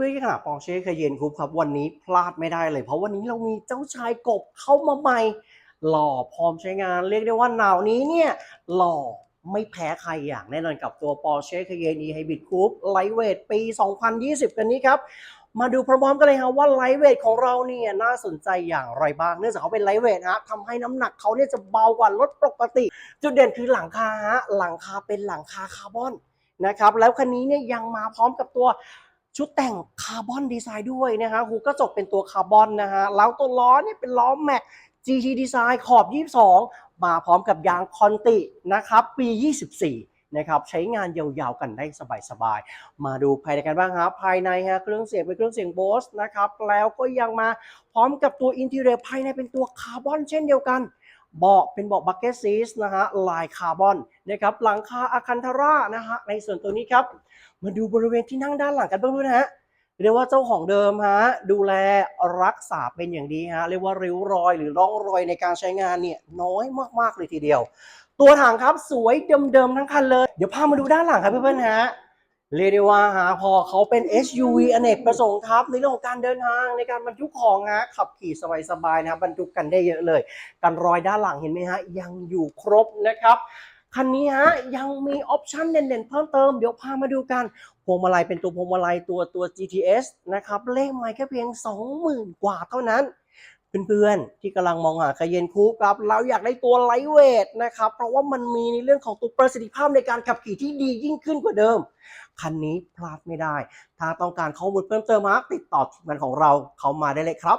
พื่อนๆที่ขนาดปอร์เช่คาเยนคูปครับวันนี้พลาดไม่ได้เลย เพราะวันนี้เรามีเจ้าชายกบเข้ามาใหม่ หล่อพร้อมใช้งาน เรียกได้ว่าหนาวนี้เนี่ยหล่อไม่แพ้ใครอย่างแน่นอนกับตัว Porsche Cayenne E-Hybrid Coupe Lightweight ปี 2020 กันนี้ครับ มาดูพร้อมๆกันเลยครับว่าไลท์เวทของเราเนี่ยน่าสนใจอย่างไรบ้าง เนื่องจากเขาเป็นไลท์เวทฮะทำให้น้ำหนักเขาเนี่ยจะเบากว่ารถปกติ จุดเด่นคือหลังคาฮะหลังคาเป็นหลังคาคาร์บอนนะครับแล้วคันนี้เนี่ยยังมาพร้อมกับตัว ชุดแต่งคาร์บอนดีไซน์ด้วยนะฮะหูกระจกเป็นตัวคาร์บอนนะฮะแล้วตัวล้อเนี่ยเป็นล้อแม็ก GT Design ขอบ 22 มาพร้อมกับยางคอนตินะครับปี 24 นะครับใช้งานยาวๆกันได้สบายๆ มาดูภายในกันบ้างครับภายในฮะเครื่องเสียงเป็นเครื่องเสียงโบสนะครับแล้วก็ยังมาพร้อมกับตัวอินทีเรียภายในเป็นตัวคาร์บอนเช่นเดียวกัน เบาะเป็นเบาะบักเก็ตซีสนะฮะลายคาร์บอนนะครับหลังคาอาคันทาร่านะฮะในส่วนตัวนี้ครับ มาดูบริเวณที่นั่งด้านหลังกันบ้างด้วยนะฮะเรียกว่าเจ้าของเดิมฮะดูแลรักษาเป็นอย่างดีฮะเรียกว่าริ้วรอยหรือร่องรอยในการใช้งานเนี่ยน้อยมากๆเลยทีเดียว ตัวถังครับสวยเดิมๆทั้งคันเลย เดี๋ยวพามาดูด้านหลังครับเพื่อนๆฮะ เรียกได้ว่าฮะพอเขาเป็น SUV อเนกประสงค์ครับในเรื่องของการเดินทางในการบรรทุกของฮะขับขี่สบายๆนะครับบรรทุกกันได้เยอะเลย กันรอยด้านหลังเห็นไหมฮะยังอยู่ครบนะครับคันนี้ฮะยังมีออปชันเด่นๆเพิ่มเติมเดี๋ยวพามาดูกันพวงมาลัยเป็นตัวพวงมาลัยตัวตัว GTS นะครับเลขไมล์แค่เพียง 20,000 กว่าเท่านั้น เพื่อนๆ ที่กำลังมองหาคาเยนคูปครับเราอยากได้ตัวไลท์เวทนะครับ เพราะว่ามันมีในเรื่องของตัวประสิทธิภาพในการขับขี่ที่ดียิ่งขึ้นกว่าเดิม คันนี้พลาดไม่ได้ ถ้าต้องการข้อมูลเพิ่มเติมมาติดต่อทีมงานของเราเข้ามาได้เลยครับ